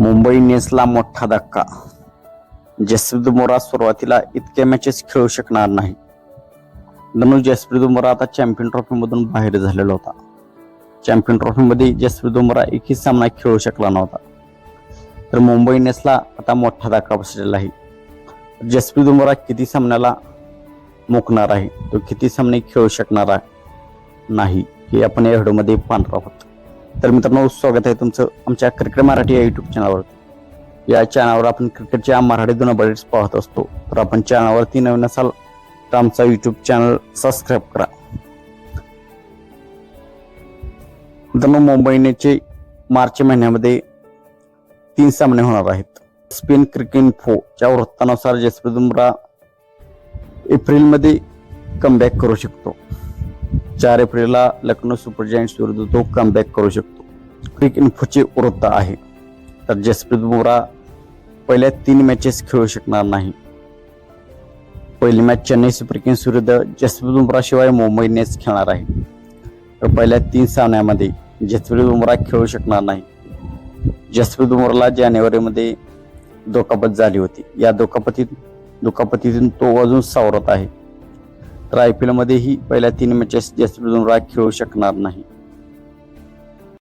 मुंबई इंडियन्सला मोठा धक्का. जसप्रीत बुमराह सुरुवातीला इतक्या मॅचेस खेळू शकणार नाही. धनुष जसप्रीत बुमराह आता चॅम्पियन ट्रॉफीमधून बाहेर झालेला होता. चॅम्पियन ट्रॉफीमध्ये जसप्रीत बुमराह एकही सामना खेळू शकला नव्हता. तर मुंबई इंडियन्सला आता मोठा धक्का बसलेला आहे. जसप्रीत बुमराह किती सामन्याला मुकणार आहे? तो किती सामने खेळू शकणार आहे? नाही हे आपण या व्हिडिओमध्ये पाहणार आहोत. तर मित्रांनो स्वागत आहे तुमचं आमच्या क्रिकेट मराठी या युट्यूब चॅनलवर या चॅनलवर आपण क्रिकेटच्या मराठी दोन अपडेट्स पाहत असतो. तर आपण चॅनलवरती नवीन असाल तर आमचा युट्यूब चॅनल सबस्क्राईब करा. मित्रांनो मुंबई इंडियन्सचे मार्च महिन्यामध्ये तीन सामने होणार आहेत. स्पेन क्रिकेट फोच्या वृत्तानुसार जसप्रीत बुमरा एप्रिलमध्ये कमबॅक करू शकतो. चार एप्रिलला लखनौ सुपर जायंट्स विरुद्ध तो कमबॅक करू शकतो. क्रिक इन्फोचे वृत्त आहे. तर जसप्रीत बुमरा पहिल्या तीन मॅचेस खेळू शकणार नाही. पहिली मॅच चेन्नई सुपर किंग्स विरुद्ध जसप्रीत बुमराशिवाय मुंबई इंडियन्स खेळणार आहे. तर पहिल्या तीन सामन्यामध्ये जसप्रीत बुमरा खेळू शकणार नाही. जसप्रीत बुमराला जानेवारीमध्ये दुखापत झाली होती. या दुखापतीत दुखापतीतून तो अजून सावरत आहे. तर आय पी एलमध्येही पहिल्या तीन मॅचेस जसप्रीत बुमरा खेळू शकणार नाही.